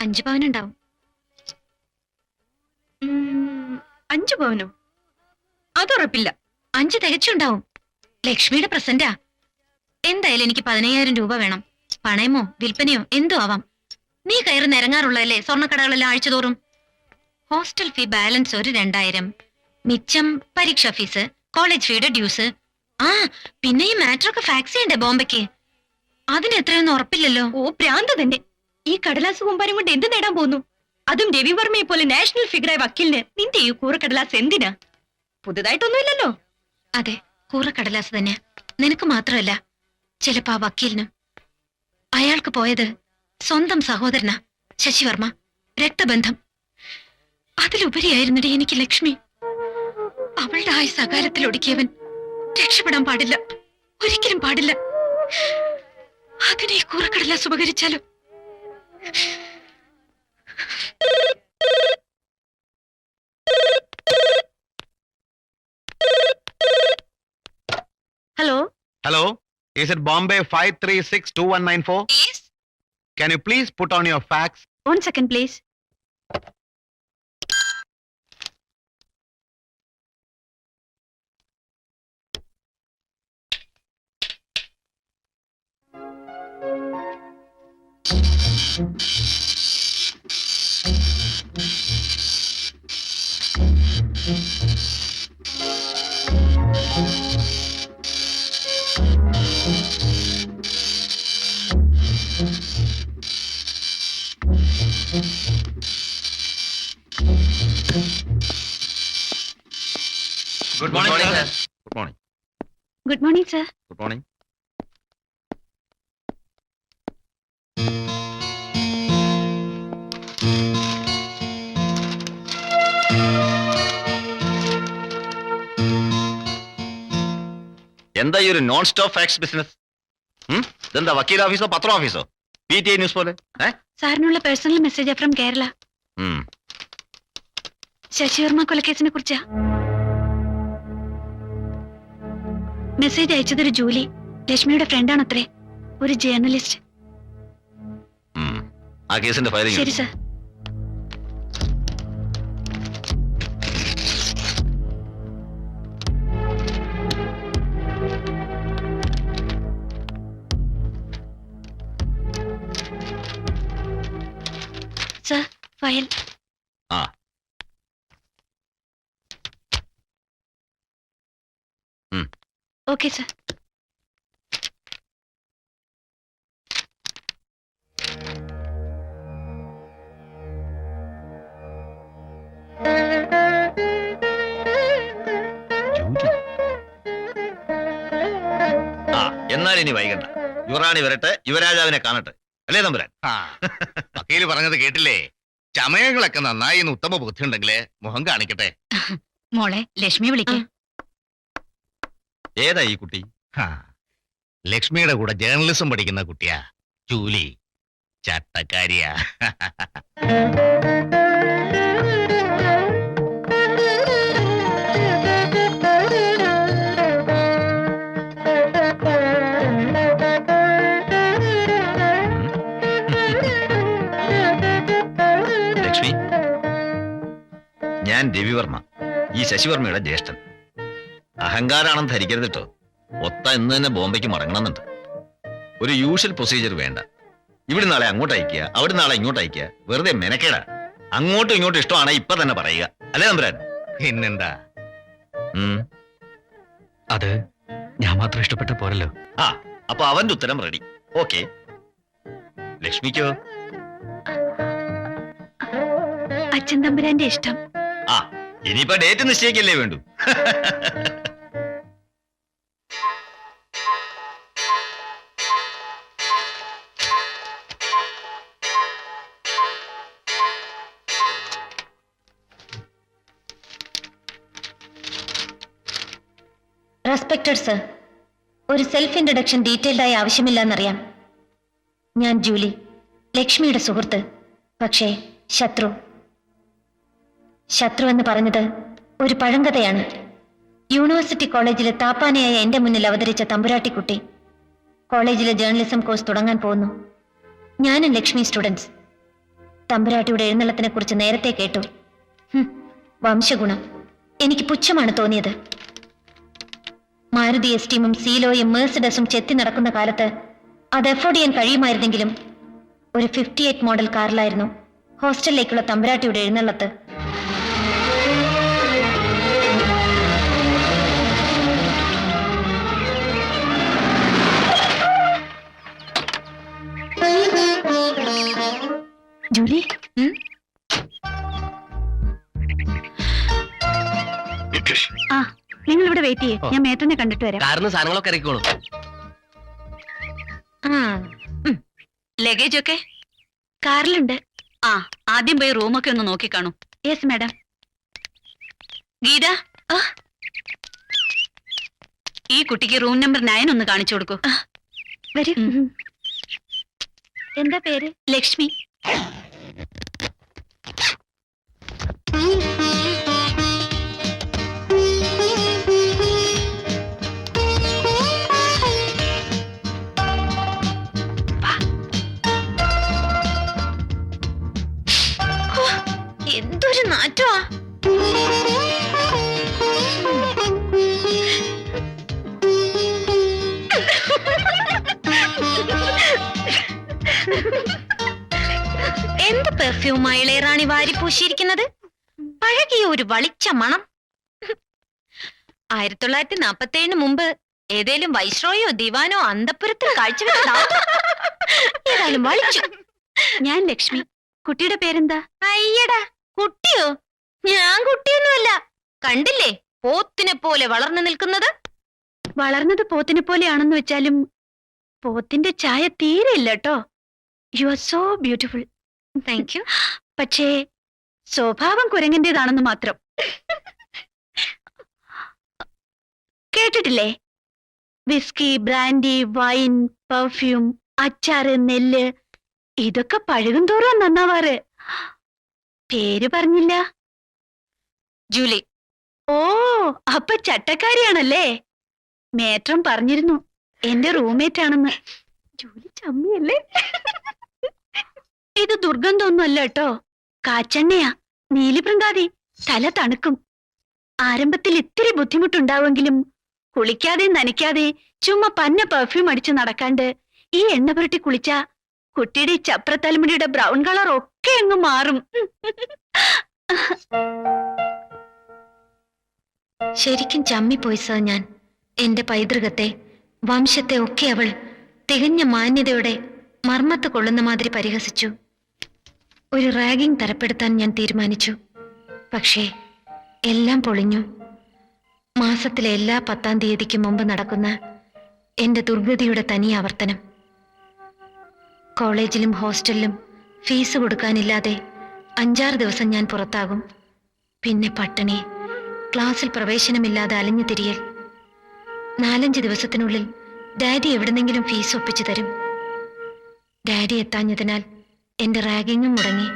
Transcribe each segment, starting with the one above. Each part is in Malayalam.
അഞ്ചു പവനുണ്ടാവും. അഞ്ചു പവനോ? അതുറപ്പില്ല. അഞ്ച് തികച്ചുണ്ടാവും. ലക്ഷ്മിയുടെ പ്രസന്റാ. എന്തായാലും എനിക്ക് പതിനയ്യായിരം രൂപ വേണം. പണയമോ വിൽപ്പനയോ എന്തോ ആവാം. നീ കയറി നിരങ്ങാറുള്ളതല്ലേ? സ്വർണക്കടകളെല്ലാം ആഴ്ചതോറും. ഹോസ്റ്റൽ ഫീ ബാലൻസ് ഒരു രണ്ടായിരം. മിച്ചം പരീക്ഷാ ഫീസ് കോളേജ് ഫീയുടെ ഡ്യൂസ്. ആ പിന്നെ ഈ മാറ്ററൊക്കെ ഫാക്സ് ചെയ്യണ്ടേ ബോംബെക്ക്? അതിന് എത്രയൊന്നും ഉറപ്പില്ലല്ലോ. ഓ പ്രാന്ത് തന്നെ. ഈ കടലാസ് കൂമ്പാരം കൊണ്ട് എന്ത് നേടാൻ പോകുന്നു അതും രവിവർമ്മയെ പോലെ നാഷണൽ ഫിഗറായ വക്കീലിന് നിന്റെ ഈ കൂറക്കടലാസ് എന്തിനാ? പുതുതായിട്ടൊന്നുമില്ലല്ലോ. അതെ കൂറക്കടലാസ് തന്നെ. നിനക്ക് മാത്രമല്ല ചിലപ്പോ ആ വക്കീലിനും. അയാൾക്ക് പോയത് സ്വന്തം സഹോദരനാ ശശിവർമ്മ രക്തബന്ധം. അതിലുപരിയായിരുന്നിടെ എനിക്ക് ലക്ഷ്മി. അവളുടെ ആയ സകാലത്തിൽ ഒടുക്കിയവൻ രക്ഷപ്പെടാൻ പാടില്ല. ഒരിക്കലും പാടില്ല. അതിനെ കൂറക്കടലാസ് ഉപകരിച്ചാലോ? Hello? Hello? Is it Bombay 5362194? Yes. Can you please put on your fax? One second, please. Good morning, sir. Good morning. Good morning, sir. Good morning. എന്താ ഈ ഒരു നോൺ സ്റ്റോപ്പ് ഫാക്സ് ബിസിനസ് ഇതെന്താ വക്കീൽ ഓഫീസോ പത്ര ഓഫീസോ? പി ടി ഐ ന്യൂസ് പോലെ? സാറിനുള്ള personal message from Kerala. Sasivarma കൊലക്കേസിനെ കുറിച്ചാ? മെസ്സേജ് അയച്ചതൊരു ജൂലി. ലക്ഷ്മിയുടെ ഫ്രണ്ടാണത്രേ. ഒരു ജേർണലിസ്റ്റ്. ആ കേസിന്റെ ഫയലിംഗ് ശരി സർ. ഫയൽ ആ. Okay sir. ആ എന്നാൽ ഇനി വൈകണ്ട. യുവറാണി വരട്ടെ യുവരാജാവിനെ കാണട്ടെ. അല്ലേ തമ്പുരാൻ? ആ, വക്കീൽ പറഞ്ഞത് കേട്ടില്ലേ? ചമയങ്ങളൊക്കെ നന്നായി എന്ന് ഉത്തമ ബുദ്ധി ഉണ്ടെങ്കിൽ മുഖം കാണിക്കട്ടെ. മോളെ ലക്ഷ്മി വിളിക്കേ. ഏതാ ഈ കുട്ടി? ലക്ഷ്മിയുടെ കൂടെ ജേർണലിസം പഠിക്കുന്ന കുട്ടിയാ ജൂലി. ചട്ടക്കാരിയാ. ഞാൻ രവിവർമ്മ ഈ ശശിവർമ്മയുടെ ജ്യേഷ്ഠൻ. അഹങ്കാരാണെന്ന് ധരിക്കരുത് കേട്ടോ ഒത്ത ഇന്ന് തന്നെ ബോംബെക്ക് മടങ്ങണമെന്നുണ്ട്. ഒരു യൂഷ്വൽ പ്രൊസീജിയർ വേണ്ട. ഇവിടെ നാളെ അങ്ങോട്ട് അയക്കുക അവിടെ നാളെ ഇങ്ങോട്ട് അയക്കുക. വെറുതെ മെനക്കേടാ. അങ്ങോട്ടും ഇങ്ങോട്ടും ഇഷ്ടമാണ് ഇപ്പൊ തന്നെ പറയുക. അല്ലേ നമ്പുരാൻ? പിന്നെന്താ? ഉം. അത് ഞാൻ മാത്രം ഇഷ്ടപ്പെട്ട പോരല്ലോ. ആ അപ്പൊ അവന്റെ ഉത്തരം റെഡി ഓക്കെ ലക്ഷ്മിക്കോ? അച്ഛൻ തമ്പുരാന്റെ ഇഷ്ടം. ഇനിയിപ്പോ ഡേറ്റ് നിശ്ചയിക്കല്ലേ വേണ്ടു. റെസ്പെക്റ്റഡ് സർ ഒരു സെൽഫ് ഇൻട്രഡക്ഷൻ ഡീറ്റെയിൽഡ് ആയി ആവശ്യമില്ലെന്നറിയാം. ഞാൻ ജൂലി ലക്ഷ്മിയുടെ സുഹൃത്ത് പക്ഷേ ശത്രു. ശത്രു എന്ന് പറഞ്ഞത് ഒരു പഴങ്കഥയാണ്. യൂണിവേഴ്സിറ്റി കോളേജിലെ താപ്പാനയായ എന്റെ മുന്നിൽ അവതരിച്ച തമ്പുരാട്ടിക്കുട്ടി. കോളേജിലെ ജേർണലിസം കോഴ്സ് തുടങ്ങാൻ പോകുന്നു. ഞാനും ലക്ഷ്മി സ്റ്റുഡൻസ്. തമ്പുരാട്ടിയുടെ എഴുന്നള്ളത്തിനെ കുറിച്ച് നേരത്തെ കേട്ടു. വംശഗുണം. എനിക്ക് പുച്ഛമാണ് തോന്നിയത്. മാരുതി എസ്റ്റീമും സീലോയും മേഴ്സിഡസും ചെത്തി നടക്കുന്ന കാലത്ത് അത് എഫോർഡ് ചെയ്യാൻ കഴിയുമായിരുന്നെങ്കിലും ഒരു ഫിഫ്റ്റി എയ്റ്റ് മോഡൽ കാറിലായിരുന്നു ഹോസ്റ്റലിലേക്കുള്ള തമ്പുരാട്ടിയുടെ എഴുന്നള്ളത്ത് ജൂലി? ആ നിങ്ങൾ ഇവിടെ വെയിറ്റ് ചെയ്യേ ഞാൻ മേത്തനെ കണ്ടിട്ട് വരാം. കാറിന് സാധനങ്ങളൊക്കെ ഇറക്കിക്കോളും. ലഗേജ് ഒക്കെ കാറിലുണ്ട്. ആ ആദ്യം പോയി റൂമൊക്കെ ഒന്ന് നോക്കിക്കാണു യെസ് മാഡം ഗീത? ആ. ഈ കുട്ടിക്ക് റൂം നമ്പർ നയൻ ഒന്ന് കാണിച്ചു കൊടുക്കൂ. വരൂ. എന്താ പേര്? ലക്ഷ്മി. Mm-hmm. ആയിരത്തി തൊള്ളായിരത്തി നാപ്പത്തി ഏഴിന് മുമ്പ് ഏതേലും വൈശ്രോയോ ദിവാനോ അന്തപുരത്തിൽ കാഴ്ചവെച്ചതാ ഏതായാലും വളിച്ചു. ഞാൻ ലക്ഷ്മി. കുട്ടിയുടെ പേരെന്താ? അയ്യടാ കുട്ടിയോ? ഞാൻ കുട്ടിയൊന്നുമല്ല. കണ്ടില്ലേ? പോത്തിനെ പോലെ വളർന്നു നിൽക്കുന്നത്. വളർന്നത് പോത്തിനെ പോലെയാണെന്ന് വെച്ചാലും പോത്തിന്റെ ചായ തീരെ ഇല്ല കേട്ടോ you are so beautiful thank you പക്ഷേ സ്വഭാവം കുരങ്ങന്റേതാണെന്ന് മാത്രം. കേട്ടിട്ടില്ലേ? വിസ്കി ബ്രാൻഡി വൈൻ പെർഫ്യൂം അച്ചാറ് നെല്ല് ഇതൊക്കെ പഴകും തോറും നന്നാവാറ്. പേര് പറഞ്ഞില്ല. ജൂലി. ഓ അപ്പൊ ചട്ടക്കാരിയാണല്ലേ? മേട്രം പറഞ്ഞിരുന്നു. എന്റെ റൂംമേറ്റ് ആണെന്ന്. ജൂലി ചമ്മിയല്ലേ? ഇത് ദുർഗന്ധമൊന്നുമല്ല കേട്ടോ. കാച്ചെണ്ണയാ. നീലിപ്രങ്കാതി തല തണുക്കും. ആരംഭത്തിൽ ഇത്തിരി ബുദ്ധിമുട്ടുണ്ടാവുമെങ്കിലും കുളിക്കാതെ നനയ്ക്കാതെ ചുമ്മാ പന്ന പെർഫ്യൂം അടിച്ച് നടക്കാണ്ട് ഈ എണ്ണ പുരട്ടി കുളിച്ച കുട്ടിയുടെ ചപ്രത്തലമുടിയുടെ ബ്രൗൺ കളർ ഒക്കെ അങ്ങ് മാറും. ശരിക്കും ചമ്മിപ്പോയി സർ ഞാൻ. എന്റെ പൈതൃകത്തെ വംശത്തെ ഒക്കെ അവൾ തികഞ്ഞ മാന്യതയോടെ മർമ്മത്ത് കൊള്ളുന്ന മാതിരി പരിഹസിച്ചു. ഒരു റാഗിംഗ് തരപ്പെടുത്താൻ ഞാൻ തീരുമാനിച്ചു. പക്ഷേ എല്ലാം പൊളിഞ്ഞു. മാസത്തിലെ എല്ലാ പത്താം തീയതിക്ക് മുമ്പ് നടക്കുന്ന എന്റെ ദുർഗതിയുടെ തനി ആവർത്തനം. കോളേജിലും ഹോസ്റ്റലിലും ഫീസ് കൊടുക്കാനില്ലാതെ അഞ്ചാറ് ദിവസം ഞാൻ പുറത്താകും. പിന്നെ പട്ടിണി ക്ലാസ്സിൽ പ്രവേശനമില്ലാതെ അലഞ്ഞു തിരിയൽ. നാലഞ്ച് ദിവസത്തിനുള്ളിൽ ഡാഡി എവിടെന്നെങ്കിലും ഫീസ് ഒപ്പിച്ചു തരും. ഡാഡി എത്താഞ്ഞതിനാൽ എന്റെ റാഗിങ്ങും മുടങ്ങി.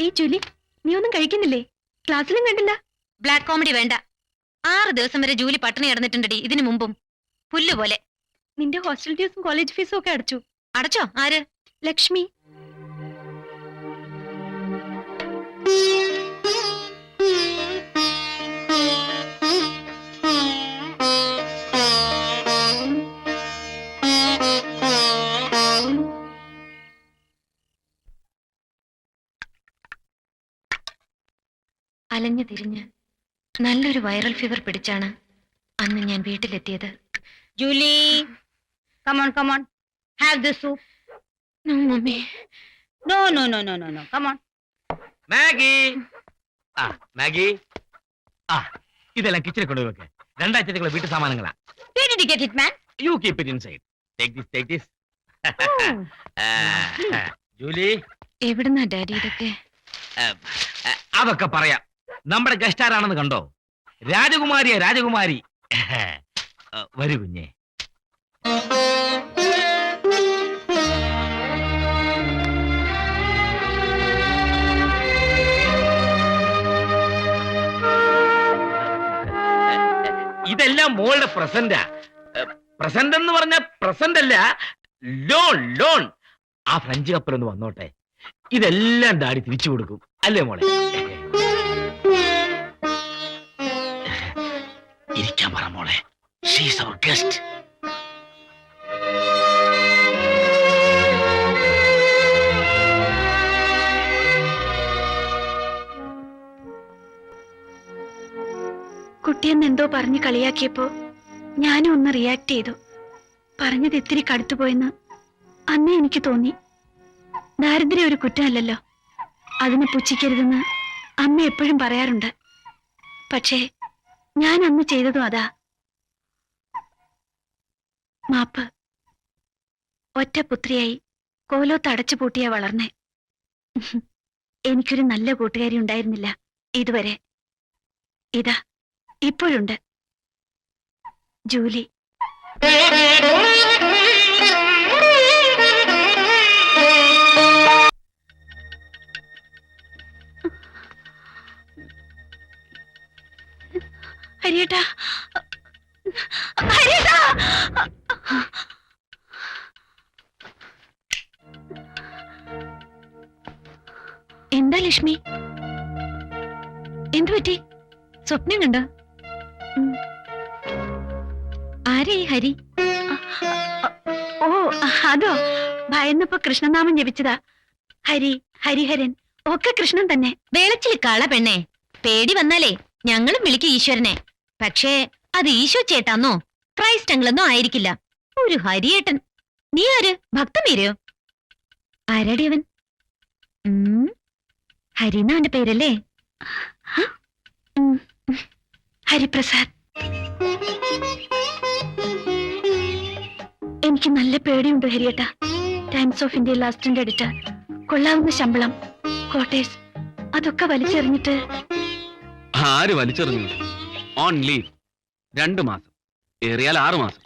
ഈ ജൂലി നീ ഒന്നും കഴിക്കുന്നില്ലേ? ക്ലാസ്സിലും കണ്ടില്ല. ബ്ലാക്ക് കോമഡി വേണ്ട. ആറ് ദിവസം വരെ ജൂലി പട്ടിണി കിടന്നിട്ടുണ്ടടി ഇതിനു മുമ്പും. പുല്ലുപോലെ. നിന്റെ ഹോസ്റ്റൽ ഫീസും കോളേജ് ഫീസും ഒക്കെ അടച്ചു. അടച്ചോ? ആര്? ലക്ഷ്മി. അലഞ്ഞു തിരിഞ്ഞ് നല്ലൊരു വൈറൽ ഫീവർ പിടിച്ചാണ് അന്ന് ഞാൻ വീട്ടിലെത്തിയത്. Julie come on come on have the soup no mummy. No no no no no no come on Maggie. ആ മാഗി. ആ ഇതെല്ലാം കിച്ചണിൽ കൊണ്ടുവെക്ക് രണ്ടാഴ്ചത്തേക്കുള്ള വീട്ടു സാമാനങ്ങളാ. Where did you get it, man? You keep it inside take this take this Julie. എവിടുന്നാ ഡാഡി ഇതൊക്കെ? അതൊക്കെ പറയാം. നമ്മുടെ ഗസ്റ്റ് ആരാണെന്ന് കണ്ടോ? രാജകുമാരിയെ രാജകുമാരി. വരൂ കുഞ്ഞേ. ഇതെല്ലാം മോളുടെ പ്രസന്റാ പ്രസന്റ് എന്ന് പറഞ്ഞ പ്രസന്റ് അല്ല ലോൺ ലോൺ ആ ഫ്രഞ്ച് കപ്പൽ ഒന്ന് വന്നോട്ടെ. ഇതെല്ലാം ഡാഡി തിരിച്ചു കൊടുക്കും. അല്ലേ മോളെ? ഇരിക്കാൻ പറ മോളെ. ഷീസ് അവർ ഗസ്റ്റ് കുട്ടിയെന്ന് എന്തോ പറഞ്ഞ് കളിയാക്കിയപ്പോ ഞാനും ഒന്ന് റിയാക്ട് ചെയ്തു. പറഞ്ഞത് ഇത്തിരി കടുത്തുപോയെന്ന് അന്നേ എനിക്ക് തോന്നി. ദാരിദ്ര്യം ഒരു കുറ്റമല്ലല്ലോ. അതിനെ പുച്ഛിക്കരുതെന്ന് അമ്മ എപ്പോഴും പറയാറുണ്ട്. പക്ഷേ ഞാൻ അന്ന് ചെയ്തതും അതാ. മാപ്പ്. ഒറ്റ പുത്രിയായി കോലോത്ത് അടച്ചു പൂട്ടിയ വളർന്നെ. എനിക്കൊരു നല്ല കൂട്ടുകാരി ഉണ്ടായിരുന്നില്ല ഇതുവരെ. ഇതാ ഇപ്പോഴുണ്ട്. ജൂലി. സ്വപ്നം കണ്ടോ? ആരേ ഹരി? ഓ അതോ. ഭയന്നപ്പോ കൃഷ്ണനാമം ജപിച്ചതാ. ഹരി ഹരിഹരൻ ഒക്കെ കൃഷ്ണൻ തന്നെ. വേളച്ചിൽ കള പെണ്ണെ. പേടി വന്നാലേ ഞങ്ങളും വിളിക്കും ഈശ്വരനെ. പക്ഷേ അത് ഈശോ ചേട്ടാന്നോ? ക്രൈസ്റ്റങ്ങളെന്നോ ആയിരിക്കില്ല. ഒരു ഹരിയേട്ടൻ. നീ ആര്? ഭക്തമീരയോ ആരാടി അവൻ? ഉം, ഹരിന്നാ അവന്റെ പേരല്ലേ? ഹരിപ്രസാദ്. എനിക്ക് നല്ല പേടിയുണ്ട് ഹരിയേട്ട. ടൈംസ് ഓഫ് ഇന്ത്യ ലാസ്റ്റിന്റെ എഡിറ്റർ കൊള്ളാവുന്ന ശമ്പളം കോട്ടേഴ്സ് അതൊക്കെ വലിച്ചെറിഞ്ഞിട്ട്. ആര് വലിച്ചെറിഞ്ഞു? ഓൺ ലീവ് രണ്ടു മാസം. ഏറിയാൽ ആറു മാസം.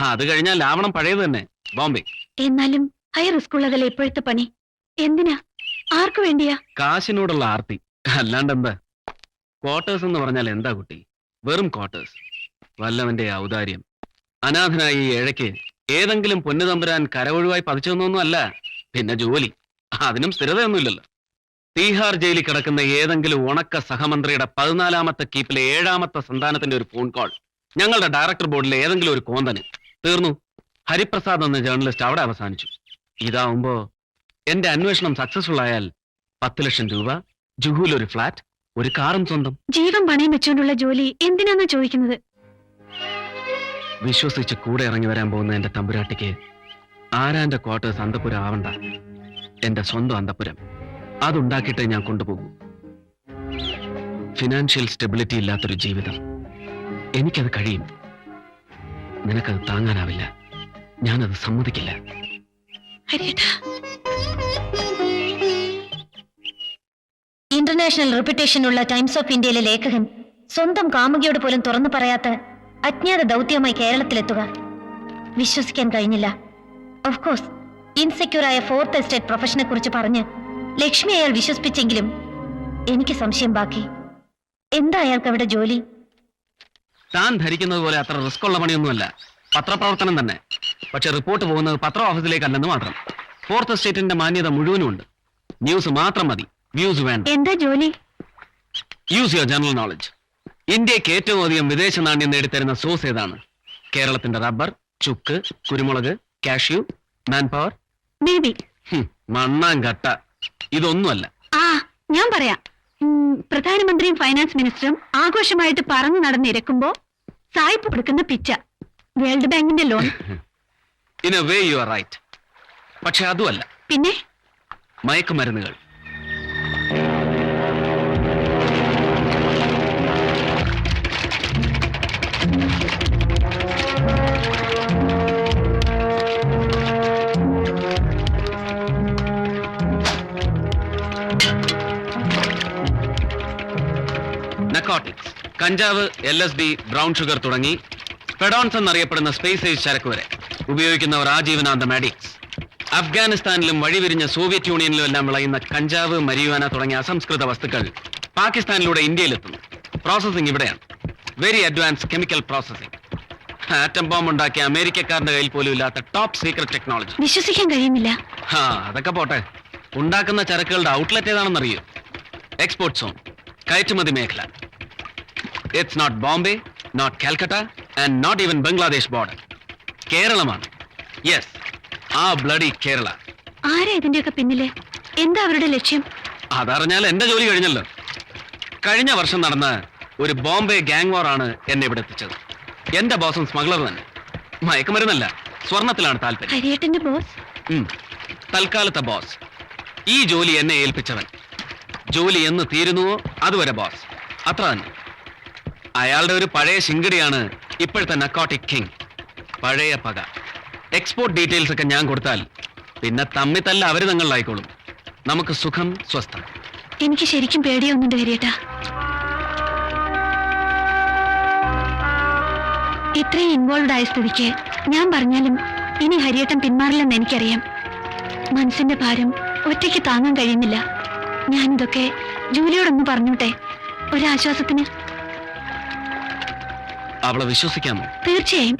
അത് കഴിഞ്ഞാൽ ലാവണം പഴയത് തന്നെ. ബോംബെ. എന്നാലും ഹൈ റിസ്ക് ഉള്ളതല്ലേ ഇപ്പോഴത്തെ പണി? എന്തിനാ? ആർക്കു വേണ്ടിയാ? കാശിനോടുള്ള ആർത്തി. അല്ലാണ്ട് എന്താ? ക്വാർട്ടേഴ്സ് എന്ന് പറഞ്ഞാൽ എന്താ കുട്ടി? വെറും ക്വാർട്ടേഴ്സ് വല്ലവന്റെ ഔദാര്യം. അനാഥനായ ഈ ഏഴയ്ക്ക് ഏതെങ്കിലും പൊന്നുതമ്പുരാൻ കരവൊഴിവായി പതിച്ചതൊന്നും അല്ല പിന്നെ ജോലി. അതിനും സ്ഥിരതയൊന്നുമില്ലല്ലോ. തീഹാർ ജയിലിൽ കിടക്കുന്ന ഏതെങ്കിലും ഉണക്ക സഹമന്ത്രിയുടെ പതിനാലാമത്തെ കീപ്പിലെ ഏഴാമത്തെ സന്താനത്തിന്റെ ഒരു ഫോൺ കോൾ ഞങ്ങളുടെ ഡയറക്ടർ ബോർഡിലെ ഏതെങ്കിലും ഒരു കോന്തന്. തീർന്നു. ഹരിപ്രസാദ് എന്ന ജേർണലിസ്റ്റ് അവിടെ അവസാനിച്ചു. ഇതാവുമ്പോ എന്റെ അന്വേഷണം സക്സസ്ഫുൾ ആയാൽ പത്ത് ലക്ഷം രൂപ ജുഹൂൽ ഒരു ഫ്ലാറ്റ് ഒരു കാറും സ്വന്തം. ജീവൻ പണയം വെച്ചുകൊണ്ടുള്ള ജോലി എന്തിനാന്നാ ചോദിക്കുന്നത്? വിശ്വസിച്ച് കൂടെ ഇറങ്ങി വരാൻ പോകുന്ന എന്റെ തമ്പുരാട്ടിക്ക് ആരാന്റെ ക്വാർട്ടേഴ്സ് അന്തപുരം ആവണ്ട? എന്റെ സ്വന്തം അന്തപുരം. അതുണ്ടാക്കിയിട്ടേ ഞാൻ കൊണ്ടുപോകൂ. ഫിനാൻഷ്യൽ സ്റ്റെബിലിറ്റി ഇല്ലാത്തൊരു ജീവിതം. എനിക്കത് കഴിയും. നിനക്കത് താങ്ങാനാവില്ല. ഞാനത് സമ്മതിക്കില്ല. ഹരിയേട്ടാ. ഇന്റർനാഷണൽ റെപ്യൂട്ടേഷനുള്ള ടൈംസ് ഓഫ് ഇന്ത്യയിലെ ലേഖകൻ സ്വന്തം കാമുകിയോട് പോലും തുറന്നു പറയാത്ത അജ്ഞാത ദൗത്യമായി കേരളത്തിലെത്തുക. വിശ്വസിക്കാൻ കഴിഞ്ഞില്ല. ഓഫ്കോഴ്സ് ഇൻസെക്യൂറായ ഫോർത്ത് എസ്റ്റേറ്റ് പ്രൊഫഷനെ കുറിച്ച് പറഞ്ഞ് ലക്ഷ്മി അയാൾ വിശ്വസിപ്പിച്ചെങ്കിലും എനിക്ക് സംശയം ബാക്കി. എന്താ അയാൾക്ക് അവിടെ ജോലി? താൻ ധരിക്കുന്നത് പോലെ അത്ര റിസ്ക് ഉള്ള പണിയൊന്നുമല്ല. പത്രപ്രവർത്തനം തന്നെ. പക്ഷെ റിപ്പോർട്ട് പോകുന്നത് പത്ര ഓഫീസിലേക്കല്ലെന്ന് മാത്രം. ഫോർത്ത് സ്റ്റേറ്റിന്റെ മാന്യത മുഴുവനും ഉണ്ട് ന്യൂസ് മാത്രം മതി. വ്യൂസ് വേണ്ട. എന്താ ജോലി? യൂസ് യുവർ ജനറൽ നോളജ് ഇന്ത്യയ്ക്ക് ഏറ്റവും അധികം വിദേശ നാണ്യം നേടിത്തരുന്ന സോഴ്സ് ഏതാണ്? കേരളത്തിന്റെ റബ്ബർ ചുക്ക് കുരുമുളക് കാഷ്യൂ മാൻ പവർ ബേബി മണ്ണാങ്കട്ട ഇതൊന്നുമല്ല. ആ ഞാൻ പറയാം. ഉം, പ്രധാനമന്ത്രിയും ഫൈനാൻസ് മിനിസ്റ്ററും ആഘോഷമായിട്ട് പറന്നു നടന്നിരക്കുമ്പോ സായിപ്പ് കൊടുക്കുന്ന പിച്ച. വേൾഡ് ബാങ്കിന്റെ loan in a way you are right പക്ഷെ അതുമല്ല. പിന്നെ? മയക്കുമരുന്നുകൾ. നക്കോട്ടിക്സ് കഞ്ചാവ് L S B brown sugar തുടങ്ങി ഫെഡോൺസ് എന്നറിയപ്പെടുന്ന സ്പേസ് ഏജ് ചരക്ക് വരെ ഉപയോഗിക്കുന്നവർ ആജീവനാന്തം അഡിക്ട്സ് അഫ്ഗാനിസ്ഥാനിലും വഴിവിരിഞ്ഞ സോവിയറ്റ് യൂണിയനിലും എല്ലാം വിളയുന്ന കഞ്ചാവ് മരിയുവാന തുടങ്ങിയ അസംസ്കൃത വസ്തുക്കൾ പാകിസ്ഥാനിലൂടെ ഇന്ത്യയിലെത്തുന്നു. പ്രോസസ്സിംഗ് ഇവിടെയാണ്. Very advance chemical processing atom bomb ഉണ്ടാക്കിയ അമേരിക്കക്കാരന്റെ കയ്യിൽ പോലും ഇല്ലാത്ത ടോപ്പ് സീക്രട്ട് ടെക്നോളജി വിശ്വസിക്കാൻ കഴിയുന്നില്ല. ആ അതൊക്കെ പോട്ടെ. ഉണ്ടാക്കുന്ന ചരക്കുകളുടെ ഔട്ട്ലെറ്റ് ഏതാണെന്നറിയോ? എക്സ്പോർട്ട് സോൺ കയറ്റുമതി മേഖല. It's not Bombay not Calcutta and not even Bangladesh border കേരളമാണ് യെസ് ആ ബ്ലഡി കേരള ആരാ ഇതിന്റെയൊക്കെ പിന്നിലെ? എന്താ അവരുടെ ലക്ഷ്യം? അതറിഞ്ഞാൽ എന്റെ ജോലി കഴിഞ്ഞല്ലോ. കഴിഞ്ഞ വർഷം നടന്ന ഒരു ബോംബെ ഗാങ് വാർ ആണ് എന്നെ ഇവിടെ എത്തിച്ചത്. എന്റെ ബോസും സ്മഗ്ലർ തന്നെ. മയക്കുമരുന്നല്ല സ്വർണത്തിലാണ് താല്പര്യം. ഹരിയേട്ടന്റെ ബോസ് ഉം. തൽക്കാലത്തെ ബോസ് ഈ ജോലി എന്നെ ഏൽപ്പിച്ചവൻ. ജോലി എന്ന് തീരുന്നുവോ അതുവരെ ബോസ് അത്ര തന്നെ. അയാളുടെ ഒരു പഴയ ശിങ്കടിയാണ് ഇപ്പോഴത്തെ നക്കോട്ടിക് കിങ് പഴയ പക. എക്സ്പോർട്ട് ഡീറ്റെയിൽസ് ഒക്കെ ഞാൻ കൊടുത്താൽ പിന്നെ തമ്മി തല്ല അവർ തങ്ങളിലായിക്കോളും. നമുക്ക് സുഖം സ്വസ്ഥം. എനിക്ക് ശരിക്കും പേടിയൊന്നുണ്ട് ഹരിയേട്ടാ ഇത്രയും ഇൻവോൾവ് ആയ സ്ഥിതിക്ക് ഞാൻ പറഞ്ഞാലും ഇനി ഹരിയേട്ടൻ പിന്മാറില്ലെന്ന് എനിക്കറിയാം. മനസ്സിന്റെ ഭാരം ഒറ്റയ്ക്ക് താങ്ങാൻ കഴിയുന്നില്ല. ഞാനിതൊക്കെ ജൂലിയോടൊന്ന് പറഞ്ഞോട്ടെ? ഒരാശ്വാസത്തിന്? അവളെ വിശ്വസിക്കാമോ? തീർച്ചയായും.